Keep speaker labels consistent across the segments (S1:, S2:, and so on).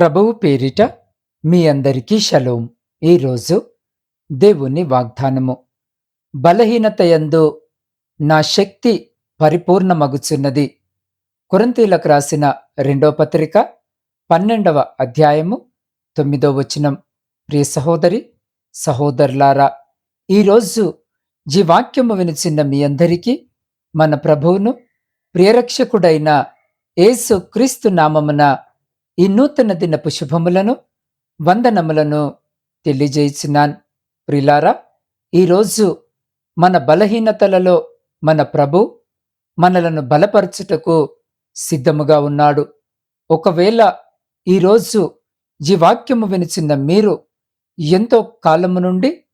S1: ప్రభువు పేరిట మీ అందరికీ షలోం. ఈరోజు దేవుని వాగ్దానము. బలహీనత యందు నా శక్తి పరిపూర్ణమగుచున్నది. కొరంతీలకు రాసిన రెండో పత్రిక పన్నెండవ అధ్యాయము తొమ్మిదో వచనం. ప్రియ సహోదరి సహోదరులారా ఈరోజు ఈ వాక్యము వినిచిన్న మీ అందరికీ మన ప్రభువును ప్రియరక్షకుడైన యేసు క్రీస్తు నామమున ఈ నూతన దినపు శుభములను వందనములను తెలియజేసినాన్. ప్రిలారా ఈరోజు మన బలహీనతలలో మన ప్రభు మనలను బలపరచుటకు సిద్ధముగా ఉన్నాడు. ఒకవేళ ఈరోజు ఈ వాక్యము వినిచిన మీరు ఎంతో కాలము నుండి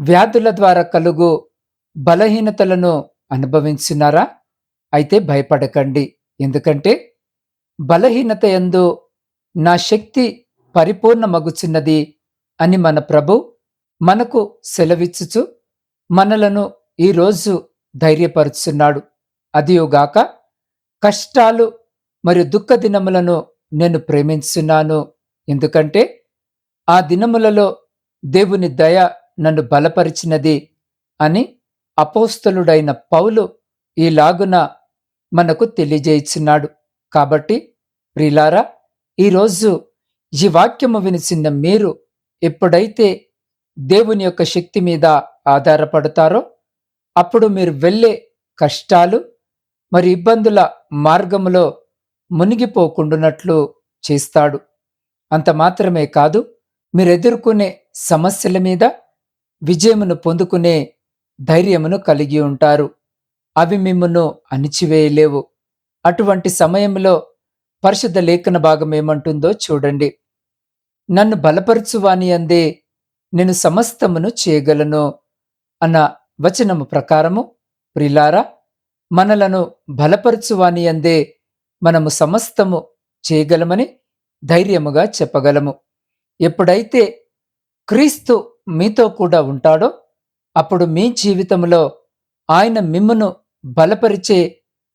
S1: వ్యాధుల ద్వారా కలుగు బలహీనతలను అనుభవించినారా? అయితే భయపడకండి. ఎందుకంటే బలహీనత ఎందు నా శక్తి పరిపూర్ణమగుచున్నది అని మన ప్రభు మనకు సెలవిచ్చుచు మనలను ఈరోజు ధైర్యపరుచున్నాడు అదియోగాక కష్టాలు మరియు దుఃఖ దినములను నేను ప్రేమించున్నాను ఎందుకంటే ఆ దినములలో దేవుని దయ నన్ను బలపరిచినది అని అపోస్తలుడైన పౌలు ఈలాగున మనకు తెలియజేయిచున్నాడు. కాబట్టి ప్రిలారా ఈరోజు ఈ వాక్యము వినిసిన మీరు ఎప్పుడైతే దేవుని యొక్క శక్తి మీద ఆధారపడతారో అప్పుడు మీరు వెళ్ళే కష్టాలు మరి ఇబ్బందుల మార్గములో మునిగిపోకుండునట్లు చేస్తాడు. అంత మాత్రమే కాదు మీరు ఎదుర్కొనే సమస్యల మీద విజయమును పొందుకునే ధైర్యమును కలిగి ఉంటారు. అవి మిమ్మను అణిచివేయలేవు. అటువంటి సమయంలో పరిశుద్ధ లేఖన భాగం ఏమంటుందో చూడండి. నన్ను బలపరచువాని అందే నేను సమస్తమును చేయగలను అన్న వచనము ప్రకారము ప్రిలారా మనలను బలపరచువాని అందే మనము సమస్తము చేయగలమని ధైర్యముగా చెప్పగలము. ఎప్పుడైతే క్రీస్తు మీతో కూడా ఉంటాడో అప్పుడు మీ జీవితంలో ఆయన మిమ్మును బలపరిచే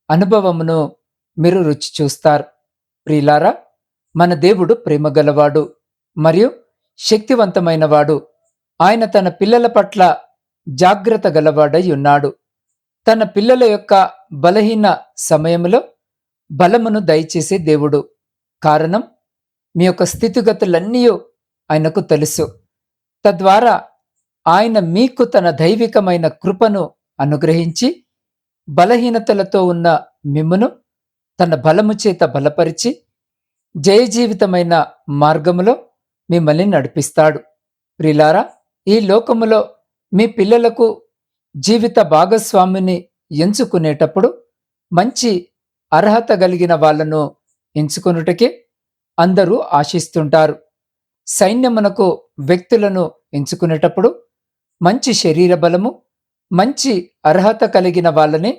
S1: అనుభవమును మీరు రుచి చూస్తారు. ప్రియులారా మన దేవుడు ప్రేమగలవాడు మరియు శక్తివంతమైనవాడు. ఆయన తన పిల్లల పట్ల జాగ్రత్త గలవాడై ఉన్నాడు. తన పిల్లల యొక్క బలహీన సమయంలో బలమును దయచేసే దేవుడు. కారణం మీ యొక్క స్థితిగతులన్నీ ఆయనకు తెలుసు. తద్వారా ఆయన మీకు తన దైవికమైన కృపను అనుగ్రహించి బలహీనతలతో ఉన్న మిమ్మును తన బలము చేత బలపరిచి జయజీవితమైన మార్గములో మిమ్మల్ని నడిపిస్తాడు. ప్రిలారా ఈ లోకములో మీ పిల్లలకు జీవిత భాగస్వామిని ఎంచుకునేటప్పుడు మంచి అర్హత కలిగిన వాళ్ళను ఎంచుకొనుటకే అందరూ ఆశిస్తుంటారు. సైన్యమునకు వ్యక్తులను ఎంచుకునేటప్పుడు మంచి శరీర బలము మంచి అర్హత కలిగిన వాళ్ళని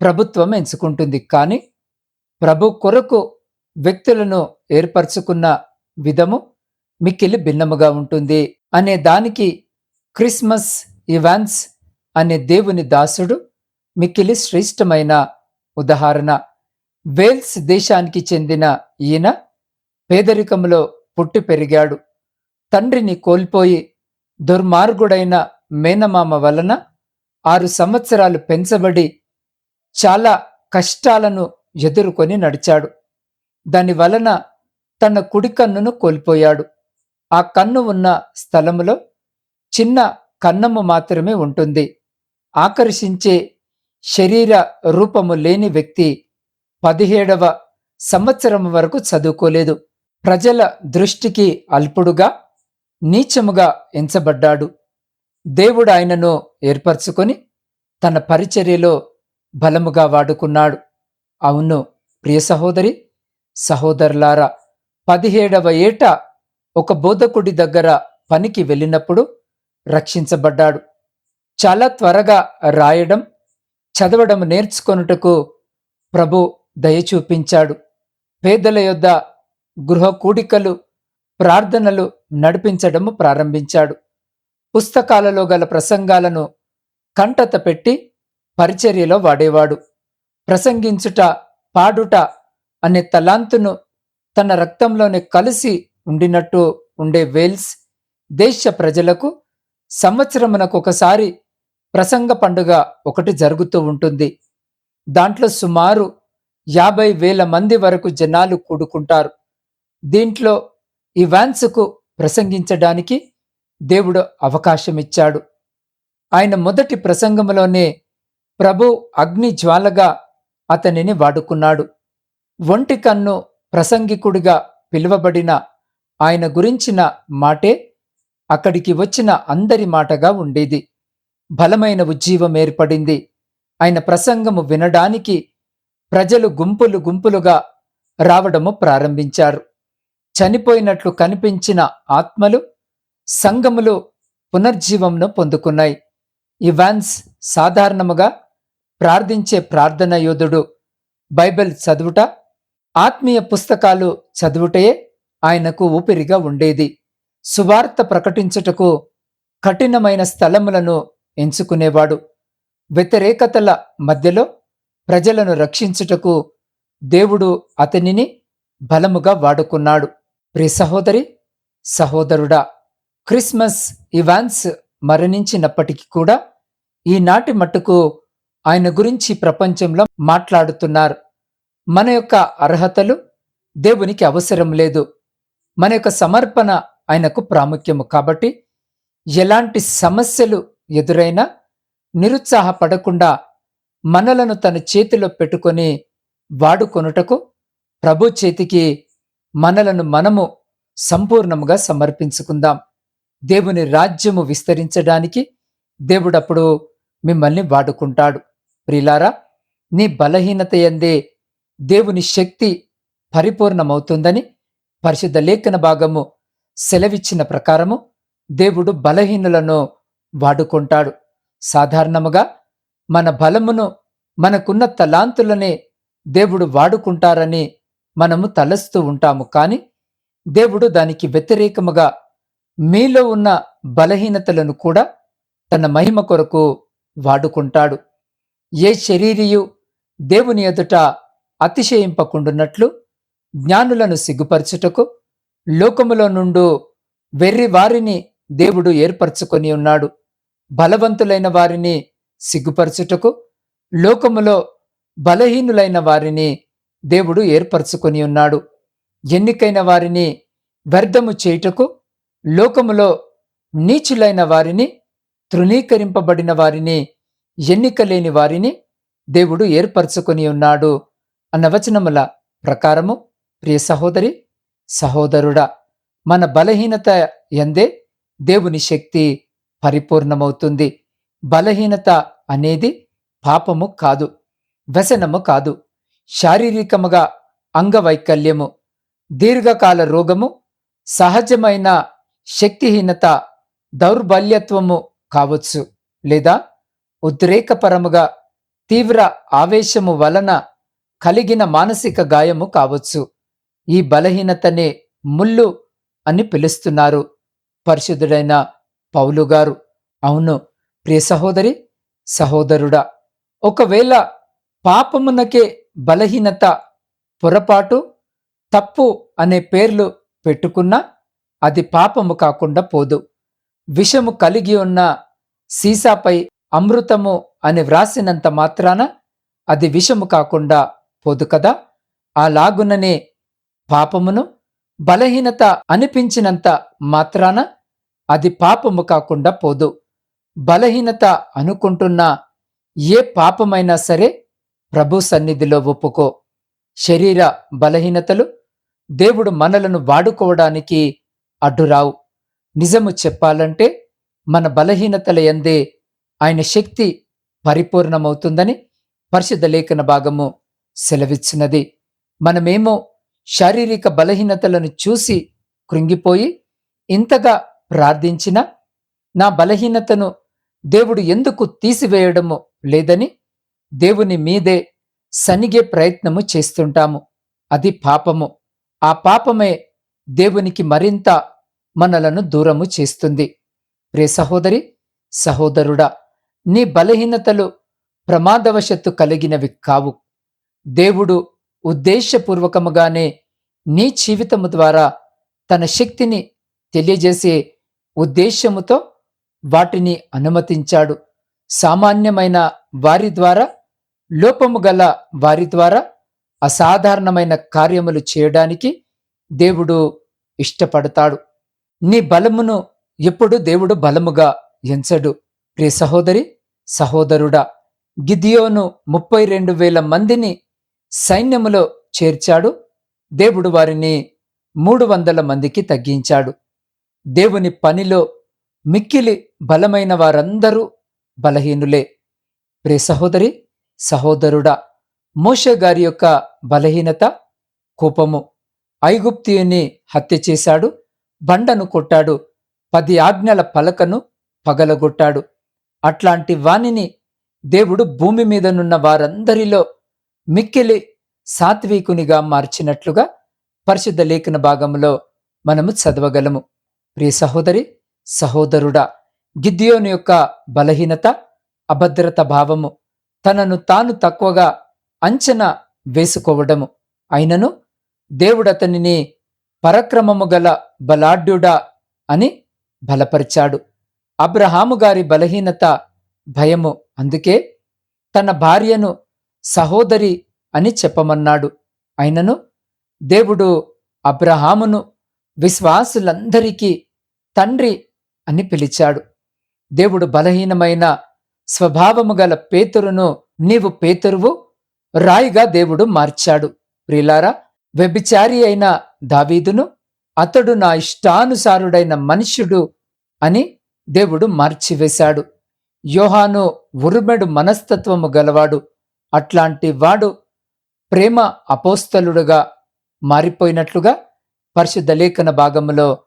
S1: ప్రభుత్వం ఎంచుకుంటుంది. కానీ ప్రభు కొరకు వ్యక్తులను ఏర్పరచుకున్న విధము మిక్కిలి భిన్నముగా ఉంటుంది. అనే దానికి క్రిస్మస్ ఇవాన్స్ అనే దేవుని దాసుడు మిక్కిలి శ్రేష్టమైన ఉదాహరణ. వేల్స్ దేశానికి చెందిన ఈయన పేదరికంలో పుట్టి పెరిగాడు. తండ్రిని కోల్పోయి దుర్మార్గుడైన మేనమామ వలన ఆరు సంవత్సరాలు పెంచబడి చాలా కష్టాలను ఎదుర్కొని నడిచాడు. దానివలన తన కుడి కన్నును కోల్పోయాడు. ఆ కన్ను ఉన్న స్థలములో చిన్న కన్నము మాత్రమే ఉంటుంది. ఆకర్షించే శరీర రూపము లేని వ్యక్తి పదిహేడవ సంవత్సరం వరకు చదువుకోలేదు. ప్రజల దృష్టికి అల్పుడుగా నీచముగా ఎంచబడ్డాడు. దేవుడు ఆయనను ఏర్పరచుకొని తన పరిచర్యలో బలముగా వాడుకున్నాడు. అవును. ప్రియ సహోదరి సహోదరులారా పదిహేడవ ఏట ఒక బోధకుడి దగ్గర పనికి వెళ్ళినప్పుడు రక్షించబడ్డాడు. చాలా త్వరగా రాయడం చదవడం నేర్చుకొనుటకు ప్రభు దయ చూపించాడు. పేదల యొద్ద గృహ కూడికలు ప్రార్థనలు నడిపించడము ప్రారంభించాడు. పుస్తకాలలో గల ప్రసంగాలను కంటత పెట్టి పరిచర్యలో వాడేవాడు. ప్రసంగించుట పాడుట అనే తలాంతును తన రక్తంలోనే కలిసి ఉండినట్టు ఉండే వేల్స్ దేశ ప్రజలకు సంవత్సరమునకు ఒకసారి ప్రసంగ పండుగ ఒకటి జరుగుతూ ఉంటుంది. దాంట్లో సుమారు యాభై వేల మంది వరకు జనాలు కూడుకుంటారు. దీంట్లో ఈ వ్యాన్స్కు ప్రసంగించడానికి దేవుడు అవకాశం ఇచ్చాడు ఆయన మొదటి ప్రసంగంలోనే ప్రభు అగ్ని జ్వాలగా అతనిని వాడుకున్నాడు. ఒంటి కన్ను ప్రసంగికుడిగా పిలువబడిన ఆయన గురించిన మాటే అక్కడికి వచ్చిన అందరి మాటగా ఉండేది. బలమైన ఉజ్జీవం ఏర్పడింది. ఆయన ప్రసంగము వినడానికి ప్రజలు గుంపులు గుంపులుగా రావడము ప్రారంభించారు. చనిపోయినట్లు కనిపించిన ఆత్మలు సంఘములు పునర్జీవంను పొందుకున్నాయి. ఇవాన్స్ సాధారణముగా ప్రార్థించే ప్రార్థన యోధుడు బైబిల్ చదువుట ఆత్మీయ పుస్తకాలు చదువుటయే ఆయనకు ఊపిరిగా ఉండేది. సువార్త ప్రకటించుటకు కఠినమైన స్థలములను ఎంచుకునేవాడు. వ్యతిరేకతల మధ్యలో ప్రజలను రక్షించుటకు దేవుడు అతనిని బలముగా వాడుకున్నాడు. ప్రి సహోదరి సహోదరుడా క్రిస్మస్ ఇవాన్స్ మరణించినప్పటికీ కూడా ఈనాటి మట్టుకు ఆయన గురించి ప్రపంచంలో మాట్లాడుతున్నారు. మన యొక్క అర్హతలు దేవునికి అవసరం లేదు. మన యొక్క సమర్పణ ఆయనకు ప్రాముఖ్యము కాబట్టి ఎలాంటి సమస్యలు ఎదురైనా నిరుత్సాహపడకుండా మనలను తన చేతిలో పెట్టుకొని వాడుకొనుటకు ప్రభు చేతికి మనలను మనము సంపూర్ణముగా సమర్పించుకుందాం. దేవుని రాజ్యము విస్తరించడానికి దేవుడప్పుడు మిమ్మల్ని వాడుకుంటాడు. ప్రిలారా నీ బలహీనత ఎందే దేవుని శక్తి పరిపూర్ణమవుతుందని పరిశుద్ధ లేఖన భాగము సెలవిచ్చిన ప్రకారము దేవుడు బలహీనులను వాడుకుంటాడు. సాధారణముగా మన బలమును మనకున్న తలాంతులనే దేవుడు వాడుకుంటారని మనము తలస్తూ ఉంటాము. కానీ దేవుడు దానికి వ్యతిరేకముగా మీలో ఉన్న బలహీనతలను కూడా తన మహిమ కొరకు వాడుకుంటాడు. ఏ శరీరియు దేవుని ఎదుట అతిశయింపకుండున్నట్లు జ్ఞానులను సిగ్గుపరచుటకు లోకములో నుండు వెర్రి వారిని దేవుడు ఏర్పరచుకొని ఉన్నాడు. బలవంతులైన వారిని సిగ్గుపరచుటకు లోకములో బలహీనులైన వారిని దేవుడు ఏర్పరచుకొని ఉన్నాడు. ఎన్నికైన వారిని వ్యర్థము చేయుటకు లోకములో నీచులైన వారిని తృణీకరింపబడిన వారిని ఎన్నిక లేని వారిని దేవుడు ఏర్పరచుకొని ఉన్నాడు అన్న వచనముల ప్రకారము ప్రియ సహోదరి సహోదరుడా మన బలహీనత ఎందే దేవుని శక్తి పరిపూర్ణమవుతుంది. బలహీనత అనేది పాపము కాదు వ్యసనము కాదు శారీరకముగా అంగవైకల్యము దీర్ఘకాల రోగము సహజమైన శక్తిహీనత దౌర్బల్యత్వము కావచ్చు లేదా ఉద్రేకపరముగా తీవ్ర ఆవేశము వలన కలిగిన మానసిక గాయము కావచ్చు. ఈ బలహీనతనే ముళ్ళు అని పిలుస్తున్నారు పరిశుద్ధుడైన పౌలుగారు అవును ప్రియ సహోదరి సహోదరుడా ఒకవేళ పాపమునకే బలహీనత పొరపాటు తప్పు అనే పేర్లు పెట్టుకున్నా అది పాపము కాకుండా పోదు. విషము కలిగి ఉన్న సీసాపై అమృతము అని వ్రాసినంత మాత్రాన అది విషము కాకుండా పోదు కదా? అలాగుననే పాపమును బలహీనత అనిపించినంత మాత్రాన అది పాపము కాకుండా పోదు. బలహీనత అనుకుంటున్న ఏ పాపమైనా సరే ప్రభు సన్నిధిలో ఒప్పుకో. శరీర బలహీనతలు దేవుడు మనలను వాడుకోవడానికి అడ్డురావు. నిజము చెప్పాలంటే మన బలహీనతల ఎందే ఆయన శక్తి పరిపూర్ణమవుతుందని పరిశుద్ధ లేఖన భాగము సెలవిచ్చినది. మనమేమో శారీరక బలహీనతలను చూసి కృంగిపోయి ఇంతగా ప్రార్థించిన నా బలహీనతను దేవుడు ఎందుకు తీసివేయడము లేదని దేవుని మీదే సనిగే ప్రయత్నము చేస్తుంటాము. అది పాపము. ఆ పాపమే దేవునికి మరింత మనలను దూరము చేస్తుంది. ప్రే సహోదరి సహోదరుడా నీ బలహీనతలు ప్రమాదవశత్తు కలిగినవి కావు. దేవుడు ఉద్దేశపూర్వకముగానే నీ జీవితము ద్వారా తన శక్తిని తెలియజేసే ఉద్దేశముతో వాటిని అనుమతించాడు. సామాన్యమైన వారి ద్వారా లోపము గల వారి ద్వారా అసాధారణమైన కార్యములు చేయడానికి దేవుడు ఇష్టపడతాడు. నీ బలమును ఎప్పుడు దేవుడు బలముగా ఎంచడు. ప్రియ సహోదరి సహోదరుడా గిదియోను ముప్పై రెండు వేల మందిని సైన్యములో చేర్చాడు. దేవుడు వారిని మూడు వందల మందికి తగ్గించాడు. దేవుని పనిలో మిక్కిలి బలమైన వారందరూ బలహీనులే. ప్రే సహోదరి సహోదరుడా మోషే గారి యొక్క బలహీనత కోపము ఐగుప్తియుని హత్య చేశాడు బండను కొట్టాడు పది ఆజ్ఞల పలకను పగలగొట్టాడు. అట్లాంటి వానిని దేవుడు భూమి మీదనున్న వారందరిలో మిక్కిలి సాత్వికునిగా మార్చినట్లుగా పరిశుద్ధ లేఖన భాగంలో మనము చదవగలము. ప్రియ సహోదరి సహోదరుడా గిద్యోని యొక్క బలహీనత అభద్రత భావము తనను తాను తక్కువగా అంచనా వేసుకోవడము. అయినను దేవుడతనిని పరక్రమము గల బలాఢ్యుడా అని బలపరిచాడు. అబ్రహాము గారి బలహీనత భయము. అందుకే తన భార్యను సహోదరి అని చెప్పమన్నాడు. అయినను దేవుడు అబ్రహామును విశ్వాసులందరికీ తండ్రి అని పిలిచాడు. దేవుడు బలహీనమైన స్వభావము గల పేతురును నీవు పేతురువు రాయిగా దేవుడు మార్చాడు. ప్రిలారా వ్యభిచారి అయిన దావీదును అతడు నా ఇష్టానుసారుడైన మనుష్యుడు అని దేవుడు మార్చివేశాడు. యోహాను ఉరుమెడు మనస్తత్వము గలవాడు. అట్లాంటి వాడు ప్రేమ అపోస్తలుడుగా మారిపోయినట్లుగా పరిశుద్ధ లేఖన భాగములో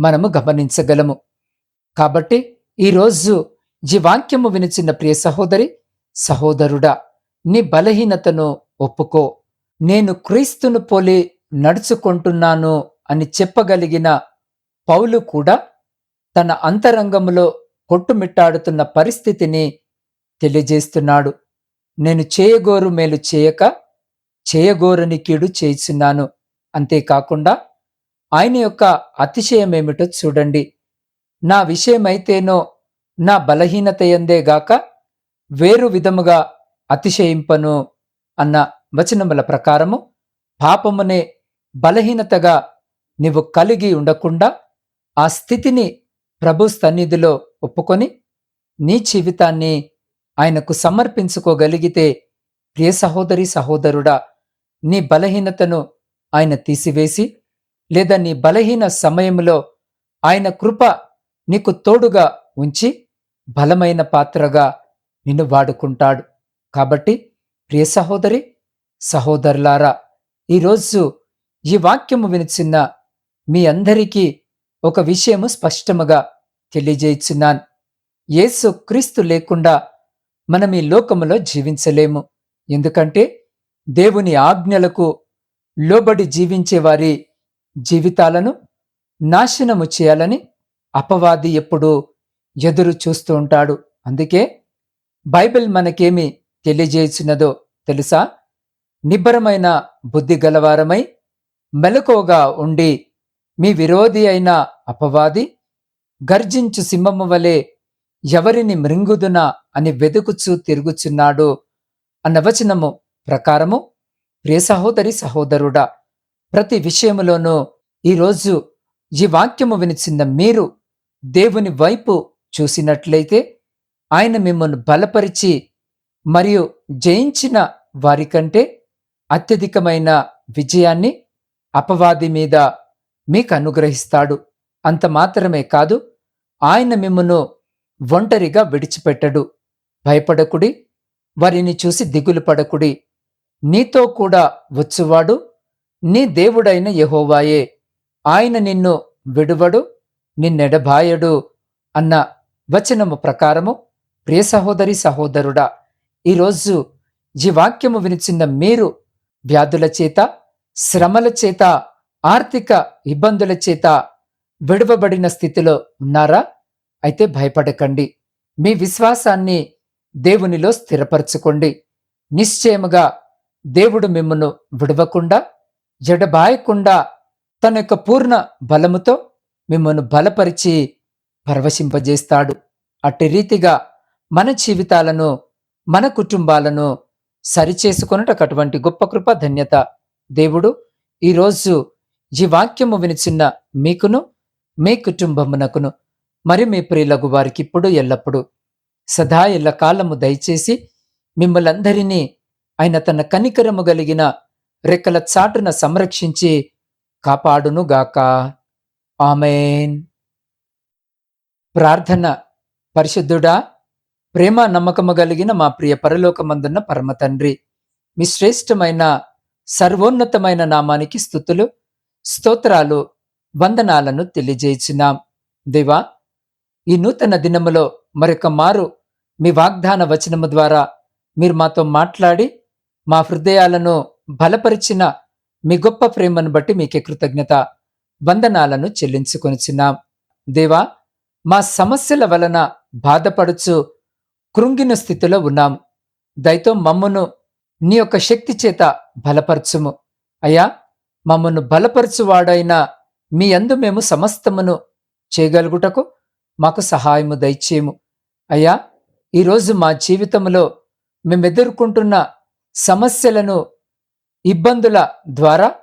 S1: మనము గమనించగలము. కాబట్టి ఈరోజు ఈ వాక్యము వినిచిన ప్రియ సహోదరి సహోదరుడా నీ బలహీనతను ఒప్పుకో. నేను క్రీస్తును పోలి నడుచుకుంటున్నాను అని చెప్పగలిగిన పౌలు కూడా తన అంతరంగములో కొట్టుమిట్టాడుతున్న పరిస్థితిని తెలియజేస్తున్నాడు. నేను చేయగోరు మేలు చేయక చేయగోరని కీడు చేస్తున్నాను అంతేకాకుండా ఆయన యొక్క అతిశయమేమిటో చూడండి. నా విషయమైతేనో నా బలహీనత ఎందేగాక వేరు విధముగా అతిశయింపను అన్న వచనముల ప్రకారము పాపమునే బలహీనతగా నీవు కలిగి ఉండకుండా ఆ స్థితిని ప్రభు సన్నిధిలో ఒప్పుకొని నీ జీవితాన్ని ఆయనకు సమర్పించుకోగలిగితే ప్రియ సహోదరి సహోదరుడా నీ బలహీనతను ఆయన తీసివేసి లేదా నీ బలహీన సమయంలో ఆయన కృప నీకు తోడుగా ఉంచి బలమైన పాత్రగా నిన్ను వాడుకుంటాడు. కాబట్టి ప్రియ సహోదరి సహోదరులారా ఈరోజు ఈ వాక్యము వినిచిన్న మీ అందరికీ ఒక విషయము స్పష్టముగా తెలియజేయుచున్నాను. యేసు క్రీస్తు లేకుండా మనం ఈ లోకములో జీవించలేము. ఎందుకంటే దేవుని ఆజ్ఞలకు లోబడి జీవించే వారి జీవితాలను నాశనము చేయాలని అపవాది ఎప్పుడు ఎదురు చూస్తూ ఉంటాడు. అందుకే బైబిల్ మనకేమి తెలియజేసినదో తెలుసా? నిబ్బరమైన బుద్ధి గలవారమై మెలకువగా ఉండి మీ విరోధి అయిన అపవాది గర్జించు సింహము వలె ఎవరిని మృంగుదునా అని వెతుకుచూ తిరుగుచున్నాడు అన్న వచనము ప్రకారము. ప్రియ సహోదరి సహోదరుడా ప్రతి విషయములోనూ ఈరోజు ఈ వాక్యము వినిచిన మీరు దేవుని వైపు చూసినట్లయితే ఆయన మిమ్మల్ని బలపరిచి మరియు జయించిన వారికంటే అత్యధికమైన విజయాన్ని అపవాది మీద మీకు అనుగ్రహిస్తాడు అంత మాత్రమే కాదు ఆయన మిమ్మను ఒంటరిగా విడిచిపెట్టడు. భయపడకుడి వారిని చూసి దిగులు పడకుడి. నీతో కూడా వచ్చువాడు నీ దేవుడైన యహోవాయే. ఆయన నిన్ను విడువడు నిన్నెడబాయడు అన్న వచనము ప్రకారము ప్రియ సహోదరి సహోదరుడా ఈరోజు ఈ వాక్యము వినిచిన మీరు వ్యాధుల చేత శ్రమల చేత ఆర్థిక ఇబ్బందుల చేత విడవబడిన స్థితిలో ఉన్నారా? అయితే భయపడకండి. మీ విశ్వాసాన్ని దేవునిలో స్థిరపరచుకోండి. నిశ్చయముగా దేవుడు మిమ్మను విడవకుండా జడబాయకుండా తన యొక్క పూర్ణ బలముతో మిమ్మను బలపరిచి పరవశింపజేస్తాడు. అట్టి రీతిగా మన జీవితాలను మన కుటుంబాలను సరిచేసుకొనుటకు అటువంటి గొప్ప కృప ధన్యత దేవుడు. ఈరోజు ఈ వాక్యము వినిచిన్న మీకును మీ కుటుంబమునకును మరి మీ ప్రియులకు వారికి ఇప్పుడు ఎల్లప్పుడు సదా ఎల్ల కాలము దయచేసి మిమ్మలందరినీ ఆయన తన కనికరము కలిగిన రెక్కల చాటున సంరక్షించి కాపాడునుగాక. ఆమెన్. ప్రార్థన పరిశుద్ధుడా ప్రేమ నమ్మకము కలిగిన మా ప్రియ పరలోకమందున్న పరమ తండ్రి మీ శ్రేష్టమైన సర్వోన్నతమైన నామానికి స్థుతులు స్తోత్రాలు వందనాలను తెలియజేయించినాం దేవా ఈ నూతన దినములో మరొక మారు మీ వాగ్దాన వచనము ద్వారా మీరు మాతో మాట్లాడి మా హృదయాలను బలపరిచిన మీ గొప్ప ప్రేమను బట్టి మీకే కృతజ్ఞత వందనాలను చెల్లించుకొనిచున్నాం. దేవా మా సమస్యల వలన బాధపడుచు కృంగిన స్థితిలో ఉన్నాం. దయతో మమ్మను నీ యొక్క శక్తి చేత బలపరచుము. అయ్యా మమ్మను బలపరచువాడైన మీ అందు మేము సమస్తమును చేయగలుగుటకు మాకు సహాయము దయచేయము. అయ్యా ఈరోజు మా జీవితంలో మేము ఎదుర్కొంటున్న సమస్యలను ఇబ్బందుల ద్వారా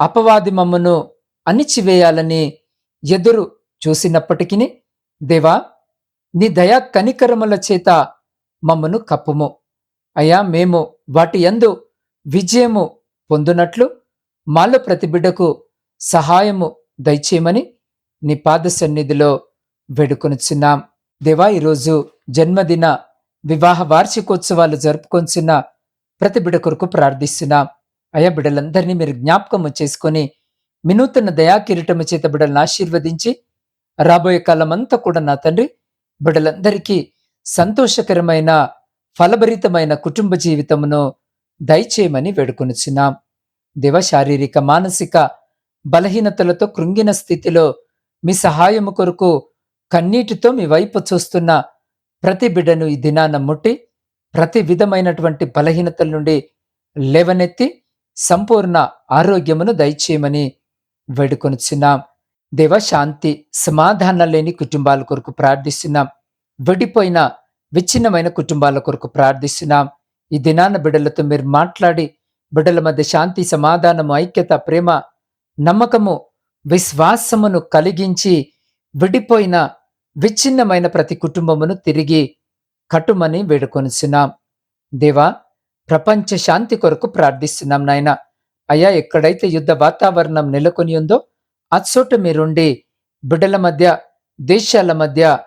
S1: అపవాది మమ్మను అణిచివేయాలని ఎదురు చూసినప్పటికీ దేవా నీ దయా కనికరముల చేత మమ్మను కప్పుము. అయ్యా మేము వాటి యందు విజయము పొందునట్లు మాలో ప్రతి బిడ్డకు సహాయము దయచేయమని నీ పాద సన్నిధిలో వేడుకొనుచున్నాం. దేవా ఈరోజు జన్మదిన వివాహ వార్షికోత్సవాలు జరుపుకొంచున్న ప్రతి బిడ్డ కొరకు ప్రార్థిస్తున్నాం. అయ్యా బిడ్డలందరినీ మీరు జ్ఞాపకము చేసుకొని వినూతన దయా కిరీటము చేత బిడ్డలను ఆశీర్వదించి రాబోయే కాలమంతా కూడా నా తండ్రి బిడ్డలందరికీ సంతోషకరమైన ఫలభరితమైన కుటుంబ జీవితమును దయచేయమని వేడుకొనుచున్నాం. దేవ శారీరక మానసిక బలహీనతలతో కృంగిన స్థితిలో మీ సహాయము కొరకు కన్నీటితో మీ వైపు చూస్తున్న ప్రతి బిడ్డను ఈ దినాన ముట్టి ప్రతి విధమైనటువంటి బలహీనతల నుండి లేవనెత్తి సంపూర్ణ ఆరోగ్యమును దయచేయమని వేడుకొనిచున్నాం. దేవ శాంతి సమాధానం లేని కుటుంబాల కొరకు ప్రార్థిస్తున్నాం. విడిపోయిన విచ్ఛిన్నమైన కుటుంబాల కొరకు ప్రార్థిస్తున్నాం. ఈ దినాన బిడ్డలతో మీరు మాట్లాడి బిడ్డల మధ్య శాంతి సమాధానము ఐక్యత ప్రేమ నమ్మకము విశ్వాసమును కలిగించి విడిపోయిన విచ్ఛిన్నమైన ప్రతి కుటుంబమును తిరిగి కట్టుమని వేడుకొనిచున్నాం. దేవా ప్రపంచ శాంతి కొరకు ప్రార్థిస్తున్నాం నాయన. అయ్యా ఎక్కడైతే యుద్ధ వాతావరణం నెలకొని ఉందో అచ్చోట మీరుండి బిడ్డల మధ్య దేశాల మధ్య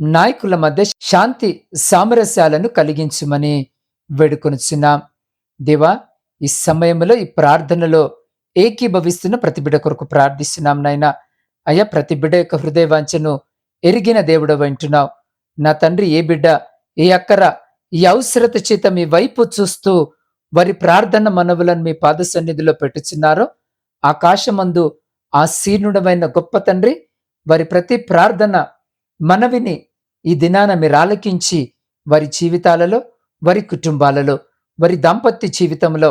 S1: నాయకుల మధ్య శాంతి సామరస్యాలను కలిగించమని వేడుకొనిచున్నాం. దేవా ఈ సమయంలో ఈ ప్రార్థనలో ఏకీభవిస్తున్న ప్రతి బిడ కొరకు ప్రార్థిస్తున్నాం నాయన. అయ్యా ప్రతి బిడ యొక్క హృదయ వాంఛను ఎరిగిన దేవుడు వింటున్నావు నా తండ్రి ఏ బిడ్డ ఏ అక్కర ఈ అవసరత చేత మీ వైపు చూస్తూ వారి ప్రార్థన మనవులను మీ పాద సన్నిధిలో పెట్టుచున్నారో ఆకాశమందు ఆసీనుడమైన గొప్ప తండ్రి వారి ప్రతి ప్రార్థన మనవిని ఈ దినాన మీరు ఆలకించి వారి జీవితాలలో వారి కుటుంబాలలో వారి దాంపత్య జీవితంలో